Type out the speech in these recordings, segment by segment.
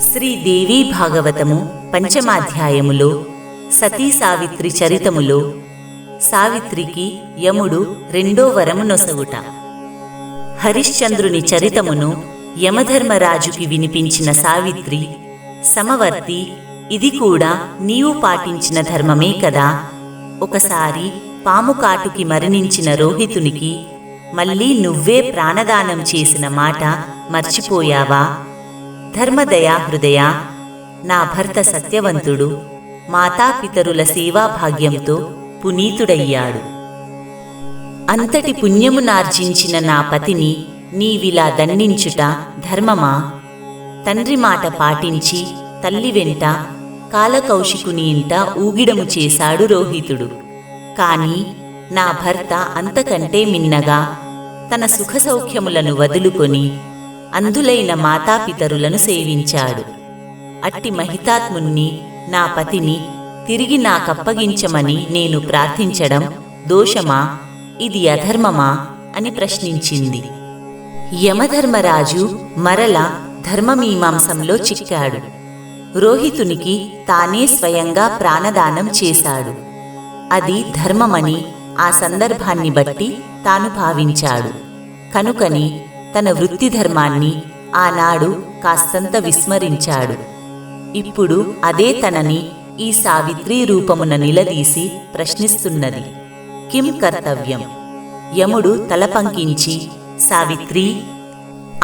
శ్రీదేవి భాగవతము పంచమాధ్యాయములో సతీ సావిత్రి చరితములో సావిత్రికి యముడు రెండో వరము నొసగుట. హరిశ్చంద్రుని చరితమును యమధర్మరాజుకి వినిపించిన సావిత్రి సమవర్తి ఇది కూడా నీవు పాటించిన ధర్మమే కదా? ఒకసారి పాము కాటుకి మరణించిన రోహితునికి మళ్ళీ నువ్వే ప్రాణదానం చేసిన మాట మర్చిపోయావా? ధర్మదయా హృదయ నా భర్త సత్యవంతుడు మాతాపితరుల సేవాభాగ్యంతో పునీతుడయ్యాడు అంతటి పుణ్యమునార్జించిన నా పతిని నీవిలా దండించుట ధర్మమా తండ్రి మాట పాటించి తల్లి వెంట కాలకౌశికుని ఇంట ఊగిడము చేశాడు రోహితుడు కాని నా భర్త అంతకంటే మిన్నగా తన సుఖసౌఖ్యములను వదులుకొని అంధులైన మాతాపితరులను సేవించాడు. అట్టి మహితాత్ముణ్ణి నా పతిని తిరిగి నాకప్పగించమని నేను ప్రార్థించడం దోషమా? ఇది అధర్మమా? అని ప్రశ్నించింది. యమధర్మరాజు మరల ధర్మమీమాంసంలో చిక్కాడు. రోహితునికి తానే స్వయంగా ప్రాణదానం చేశాడు. అది ధర్మమని ఆ సందర్భాన్ని బట్టి తాను భావించాడు. కనుకని తన వృత్తి ధర్మాన్ని ఆనాడు కాస్తంత విస్మరించాడు. ఇప్పుడు అదే తనని ఈ సావిత్రి రూపమున నిలదీసి ప్రశ్నిస్తున్నది. కిం కర్తవ్యం? యముడు తలపంకించి సావిత్రి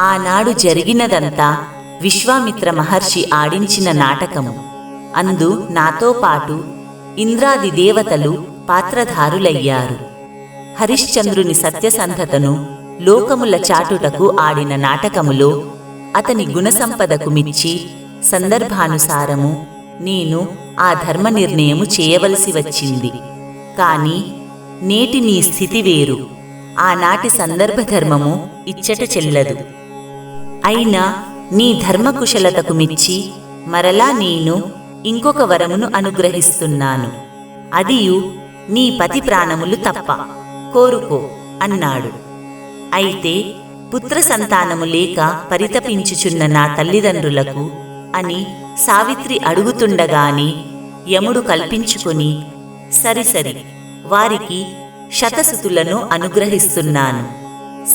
ఆనాడు జరిగినదంతా విశ్వామిత్ర మహర్షి ఆడించిన నాటకము. అందు నాతో పాటు ఇంద్రాది దేవతలు పాత్రధారులయ్యారు. హరిశ్చంద్రుని సత్యసంధతను లోకముల చాటుటకు ఆడిన నాటకములో అతని గుణసంపదకు మిచ్చి సందర్భానుసారము నేను ఆ ధర్మ నిర్ణయము చేయవలసి వచ్చింది. కాని నేటి నీ స్థితి వేరు. ఆనాటి సందర్భధర్మము ఇచ్చట చెల్లదు. అయినా నీ ధర్మకుశలతకు మిచ్చి మరలా నేను ఇంకొక వరమును అనుగ్రహిస్తున్నాను. అదియు నీ పతి ప్రాణములు తప్ప. కోరుకో అన్నాడు. అయితే పుత్ర సంతానము లేక పరితపించుచున్న నా తల్లిదండ్రులకు అని సావిత్రి అడుగుతుండగాని యముడు కల్పించుకొని సరిసరి వారికి శతసుతులను అనుగ్రహిస్తున్నాను.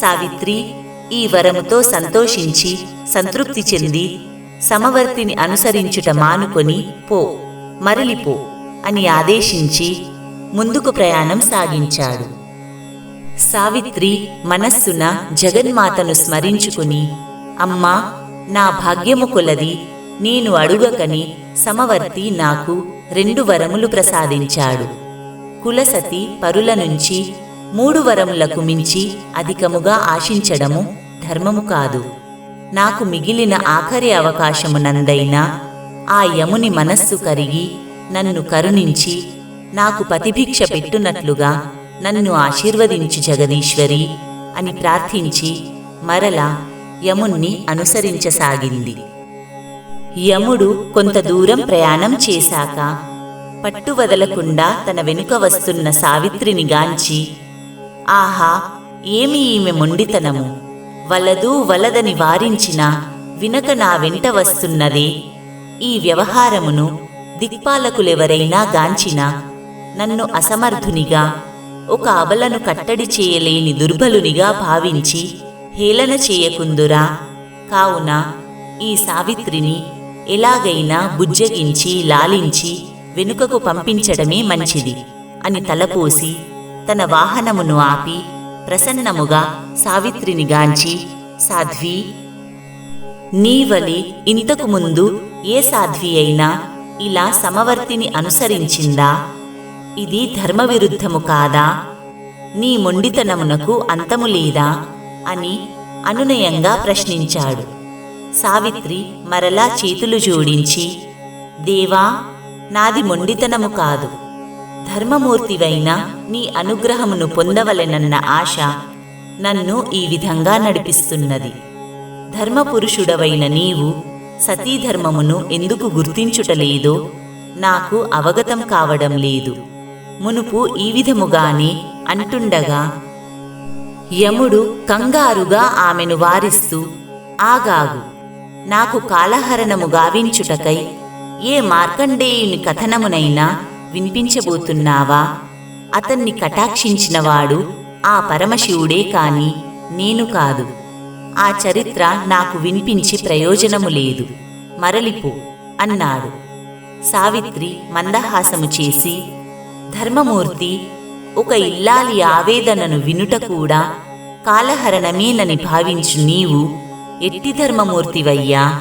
సావిత్రి ఈ వరముతో సంతోషించి సంతృప్తి చెంది సమవర్తిని అనుసరించుట మానుకొని పో మరలిపో అని ఆదేశించి ముందుకు ప్రయాణం సాగించాడు. సావిత్రి మనస్సున జగన్మాతను స్మరించుకుని అమ్మా నా భాగ్యము కొలది నేను అడుగకని సమవర్తి నాకు రెండు వరములు ప్రసాదించాడు. కులసతి పరుల నుంచి మూడు వరములకు మించి అధికముగా ఆశించడము ధర్మము కాదు. నాకు మిగిలిన ఆఖరి అవకాశమునందైనా ఆ యముని మనస్సు కరిగి నన్ను కరుణించి నాకు పతిభిక్ష పెట్టునట్లుగా నన్ను ఆశీర్వదించు జగదీశ్వరి అని ప్రార్థించి మరల యముణ్ణి అనుసరించసాగింది. యముడు కొంత దూరం ప్రయాణం చేశాక పట్టు వదలకుండా తన వెనుక వస్తున్న సావిత్రిని గాంచి ఆహా ఏమి ఈమె మొండితనము? వలదు వలదని వారించిన వినక నా వెంట వస్తున్నదే. ఈ వ్యవహారమును దిక్పాలకులెవరైనా గాంచినా నన్ను అసమర్థునిగా ఒక అబలను కట్టడి చేయలేని దుర్బలునిగా భావించి హేళన చేయకుందురా. కావున ఈ సావిత్రిని ఎలాగైనా బుజ్జగించి లాలించి వెనుకకు పంపించడమే మంచిది అని తలపోసి తన వాహనమును ఆపి ప్రసన్నముగా సావిత్రిని గాంచి సాధ్వి నీవలి ఇంతకు ముందు ఏ సాధ్వి అయినా ఇలా సమవర్తిని అనుసరించిందా? ఇది ధర్మవిరుద్ధము కాదా? నీ మొండితనమునకు అంతము లేదా? అని అనునయంగా ప్రశ్నించాడు. సావిత్రి మరలా చేతులు జోడించి దేవా నాది మొండితనము కాదు. ధర్మమూర్తివైన నీ అనుగ్రహమును పొందవలెనన్న ఆశ నన్ను ఈ విధంగా నడిపిస్తున్నది. ధర్మపురుషుడవైన నీవు సతీధర్మమును ఎందుకు గుర్తించుటలేదో నాకు అవగతం కావడం లేదు. మునుపు ఈ విధముగానే అంటుండగా యముడు కంగారుగా ఆమెను వారిస్తూ ఆగాగు నాకు కాలహరణము గావించుటకై ఏ మార్కండేయుని కథనమునైనా వినిపించబోతున్నావా? అతన్ని కటాక్షించినవాడు ఆ పరమశివుడే కాని నేను కాదు. ఆ చరిత్ర నాకు వినిపించి ప్రయోజనము లేదు. మరలిపో అన్నాడు. సావిత్రి మందహాసము చేసి ధర్మమూర్తి ఒక ఇల్లాలి ఆవేదనను వినుట కూడా కాలహరణమేనని భావించు నీవు ఎట్టి ధర్మమూర్తివయ్యా.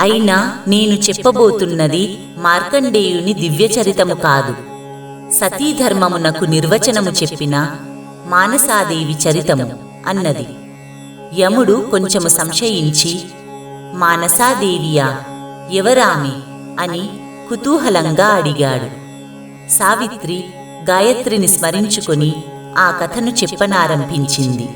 అయినా నేను చెప్పబోతున్నది మార్కండేయుని దివ్యచరితము కాదు. సతీధర్మమునకు నిర్వచనము చెప్పిన మానసాదేవి చరితము అన్నది. యముడు కొంచెము సంశయించి మానసాదేవియా ఎవరామె? అని కుతూహలంగా అడిగాడు. సావిత్రి గాయత్రిని స్మరించుకొని ఆ కథను చెప్పనారంభించింది.